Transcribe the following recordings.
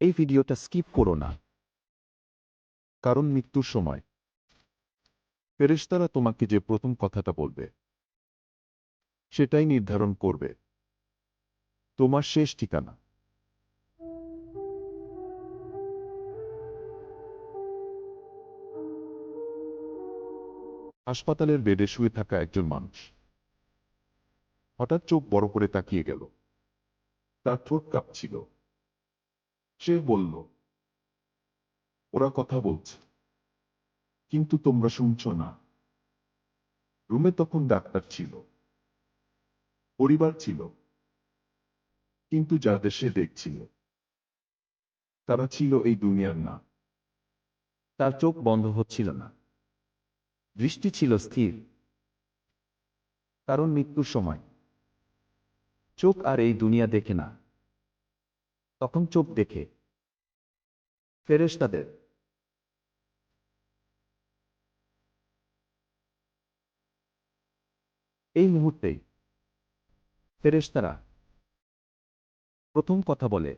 এই ভিডিওটা স্কিপ করো না। কারণ মৃত্যুর সময়। ফেরেশতারা তোমাকে যে প্রথম কথাটা বলবে, সেটাই নির্ধারণ করবে। তোমার শেষ ঠিকানা। হাসপাতালের বেডে শুয়ে থাকা একজন মানুষ। হঠাৎ চোখ বড় করে তাকিয়ে গেল। তার ঠোঁট কাঁপছিল। সে বলল, ওরা কথা বলছে, কিন্তু তোমরা শুনছ না। রুমে তখন ডাক্তার ছিল, পরিবার ছিল, কিন্তু যাদের সে দেখছিল, তারা ছিল এই দুনিয়ার না। তার চোখ বন্ধ হচ্ছিল না, দৃষ্টি ছিল স্থির। কারণ মৃত্যুর সময়, চোখ আর এই দুনিয়া দেখে না। তখন চোখ দেখে। ফেরেশতাদের। এই মুহূর্তেই ফেরেশতারা প্রথম কথা বলে,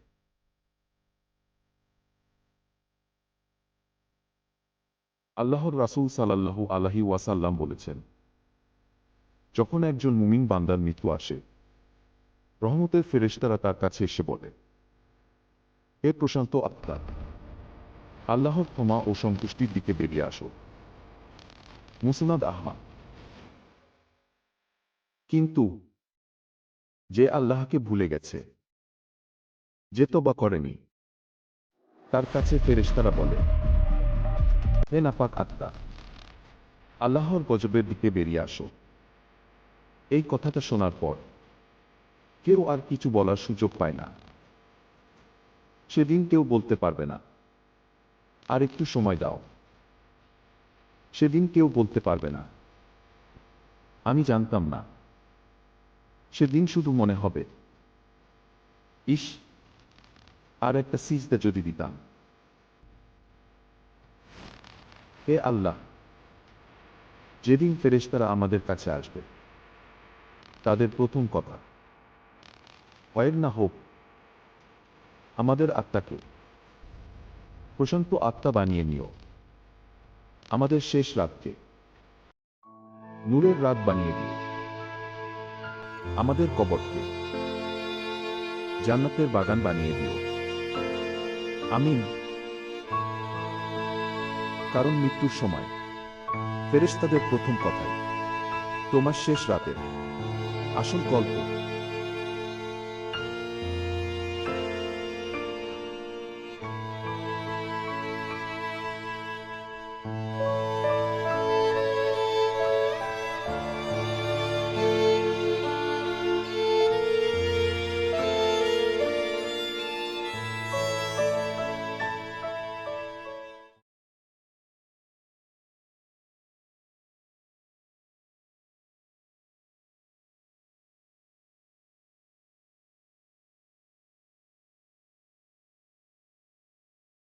আল্লাহর রাসূল সাল্লাল্লাহু আলাহি ওয়াসাল্লাম বলেছেন, যখন একজন মুমিন বান্দার মৃত্যু আসে, রহমতের ফেরেশতারা তার কাছে এসে বলে হে প্রশান্ত আত্মা। আল্লাহর ক্ষমা ও সন্তুষ্টির দিকে বেরিয়ে আসো। মুসনাদ আহমদ কিন্তু যে আল্লাহকে ভুলে গেছে, যে তবা করেনি, তার কাছে ফেরেশতারা বলে, হে নাপাক আত্মা, আল্লাহর গজবের দিকে বেরিয়ে আসো। এই কথাটা শোনার পর কেউ আর কিছু বলার সুযোগ পায় না। সেদিন কেউ বলতে পারবে না। আর একটু সময় দাও। সেদিন কেউ বলতে পারবে না। আমি জানতাম না। সেদিন শুধু মনে হবে, ইস, আর একটা সিজদা যদি দিতাম। হে আল্লাহ, যেদিন ফেরেশতারা আমাদের কাছে আসবে, তাদের প্রথম কথা হয় না হোক আমাদের আত্মাকে। প্রশান্ত আত্মা বানিয়ে নিও। আমাদের শেষ রাতকে। নূরের রাত বানিয়ে দিও। আমাদের কবরকে। জান্নাতের বাগান বানিয়ে দিও। আমিন। কারণ মৃত্যুর সময়। ফেরেশতাদের প্রথম কথাই তোমার শেষ রাতের আসল গল্প